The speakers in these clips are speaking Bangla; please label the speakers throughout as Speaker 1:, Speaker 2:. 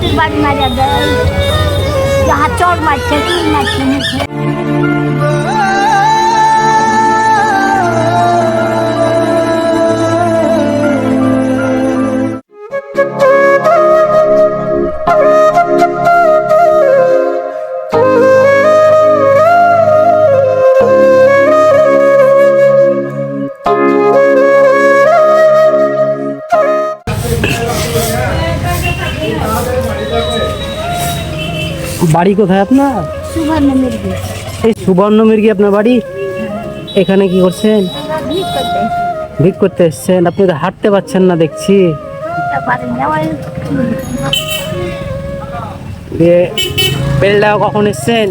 Speaker 1: চটির বাড়ি মারিয়া দেয় যাহা চর মারছে তিন মারছে মুখে
Speaker 2: বাড়ি কোথায় আপনার? এই সুবর্ণ মির্গি আপনার বাড়ি? এখানে কি করছেন?
Speaker 1: ভিক করতে।
Speaker 2: এসছেন। আপনি তো হাঁটতে পারছেন না দেখছি। বেলডাও কখন এসছেন?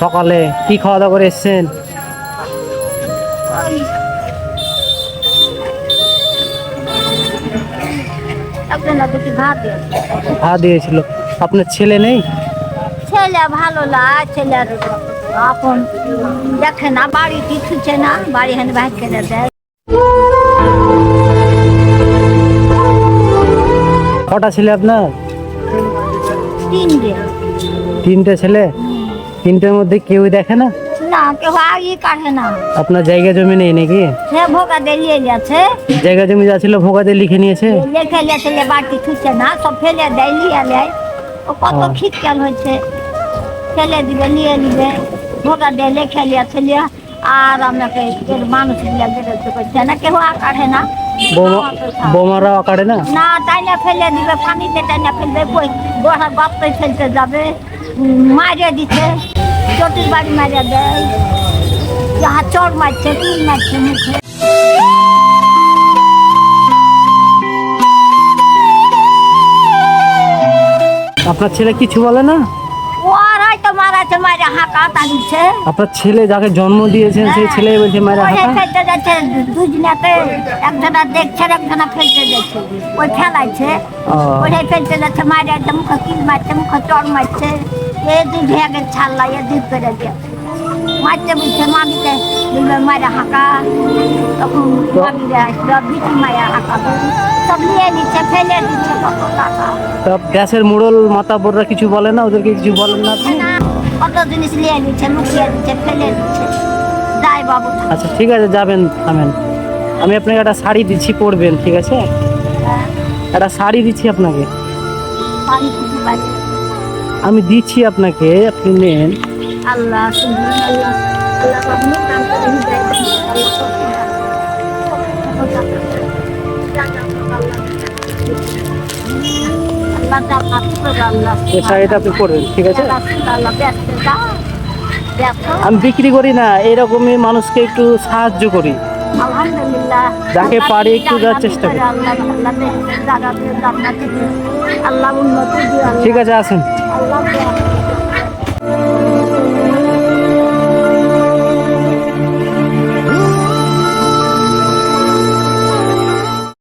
Speaker 1: সকালে।
Speaker 2: কি খাওয়া দাওয়া করে এসছেন?
Speaker 1: ভাত
Speaker 2: দিয়েছিল। আপনার ছেলে নেই?
Speaker 1: ছেলে ভালো লাগে ছেলের আপন। দেখে না বাড়ি কিছুছে না বাড়ি হেন ভাই কেটে দেয়।
Speaker 2: কটা ছেলে আপনার?
Speaker 1: তিন দিন
Speaker 2: তিনটে ছেলে? তিনটের মধ্যে কেউ দেখে না?
Speaker 1: না কেউ আগে কাটে না।
Speaker 2: আপনার জায়গা জমি নেই নাকি?
Speaker 1: সে ভোগা দেরিয়ে গেছে।
Speaker 2: জায়গা জমি যা ছিল ভোগাতে লিখে নিয়েছে?
Speaker 1: লেখে লেখে বাড়তি ছুটছে না সব ফেলে দেয় লিয়ে নেয়। ও কত। খিটকাল হচ্ছে ফেলে দিবে নিয়ে নিবে ভোগা দিয়ে লেখে লিয়ে আর আমাকে এর মানুষগুলা বেরোতে করছে না কেউ আর কাটে না
Speaker 2: বোমা
Speaker 1: আমাকে খাওয়া।
Speaker 2: বোমারাও কাটে না
Speaker 1: না তাই না ফেলে দিবে পানিতে তাই না ফেলবে বই গোড়া বাপতে ফেলতে যাবে মারিয়ে দিচ্ছে চটির বাড়ি মারিয়ে দেয় যাহা চর মারছে তিন মারছে মুখে
Speaker 2: আপনার ছেলে কিছু বলে না?
Speaker 1: ও আর হয়তো মারাছে মারে হাঁকা
Speaker 2: আপনার ছেলে যাকে জন্ম দিয়েছেন সেই ছেলে বলছে মারা হাঁকা?
Speaker 1: যাচ্ছে দুজনাতে একজনা দেখছে একজনা যাচ্ছে। ওই ফেলাইছে।
Speaker 2: ও।
Speaker 1: ওই ফেলতে যাচ্ছে মারে একদম মুখে কিল মারছে মুখে চড় মারছে। এ দুই ভেগে ছাড়লা এ দুই করে দিয়ে। মারতে মামিকে হাঁকা। তখন মামিরা বিটি হাঁকা সব নিয়ে নিচ্ছে ফেলে দিচ্ছে কত টাকা।
Speaker 2: তা গ্যাসের মোড়ল মাতাবররা কিছু বলে না? ওদেরকে কিছু বলেন না আপনি?
Speaker 1: না, কত জিনিস নিয়ে নিচ্ছে লুকিয়ে দিচ্ছে ফেলে দিচ্ছে। যাই বাবু
Speaker 2: আচ্ছা ঠিক আছে যাবেন থামেন। আমি আপনাকে একটা শাড়ি দিচ্ছি পরবেন ঠিক আছে? একটা শাড়ি দিচ্ছি আপনাকে। আমি দিচ্ছি আপনাকে আপনি নেন।
Speaker 1: আল্লাহ আল্লাহ আল্লাহ আপনি কাম করে হৃদয়
Speaker 2: আমি বিক্রি করি না এরকমই মানুষকে একটু সাহায্য করি। যাকে পারি একটু দেওয়ার চেষ্টা করি। ঠিক আছে আসুন।